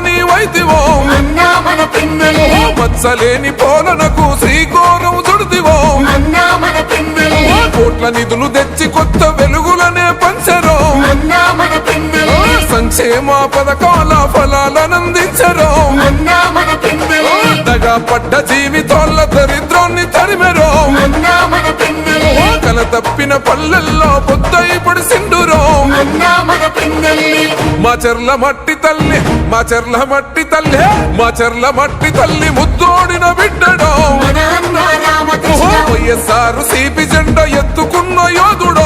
నీ వైదివో అన్న మన పిన్నెల్లి మత్సలేని పోలనకు శ్రీకోరం చుడిదివో కోట్ల నిధులు తెచ్చి కొత్త వెలుగులనే పంచరో. సంక్షేమ పథకాల ఫలాలనందించరో. దగా పడ్డ జీవితాల దరిద్రాన్ని తరిమెరో. కల తప్పిన పల్లెల్లో పొద్దై పడిసిండురో అన్న మన పిన్నెల్లి మా చెర్ల మట్టి తల్లి మా చెర్ల మట్టి తల్లి మా చెర్ల మట్టి తల్లి ముద్దోడిన బిడ్డడో. వైఎస్ఆర్ సిపి జెండ ఎత్తుకున్న యోధుడో.